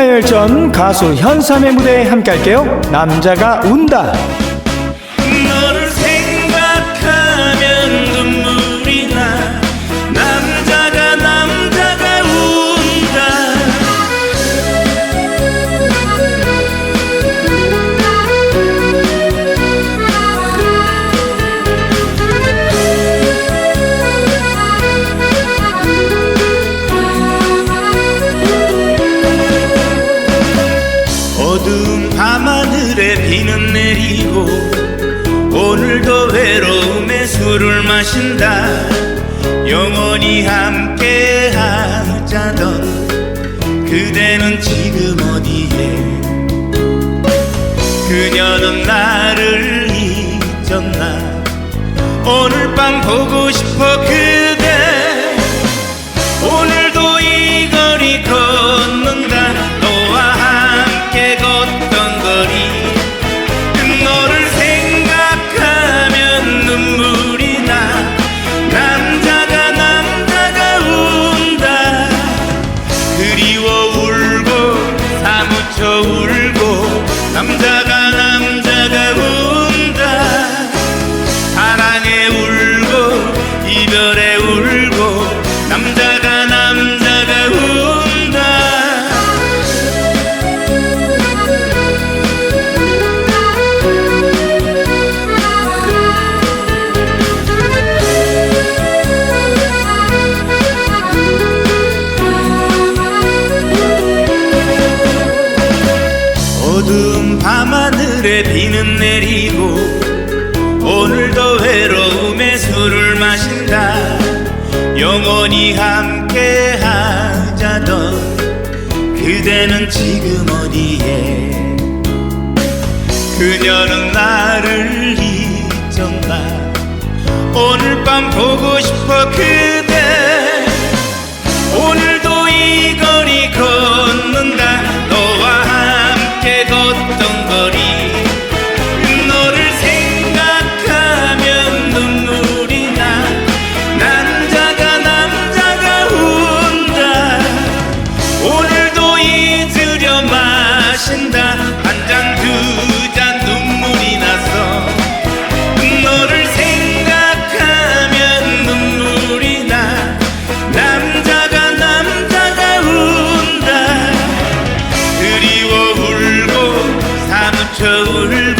가열전 가수 현삼의 무대에 함께 할게요. 남자가 운다. 어두운 밤하늘에 비는 내리고 오늘도 외로움에 술을 마신다. 영원히 함께 하자던 그대는 지금 어디에? 그녀는 나를 잊었나? 오늘 밤 보고 싶어 그 You. 어두운 밤하늘에 비는 내리고 오늘도 외로움에 술을 마신다. 영원히 함께 하자던 그대는 지금 어디에? 그녀는 나를 잊었나 오늘 밤 보고 싶어 그 오늘도 잊으려 마신다 한 잔 두 잔 눈물이 나서 너를 생각하면 눈물이 나 남자가 남자가 운다 그리워 울고 사무쳐 울.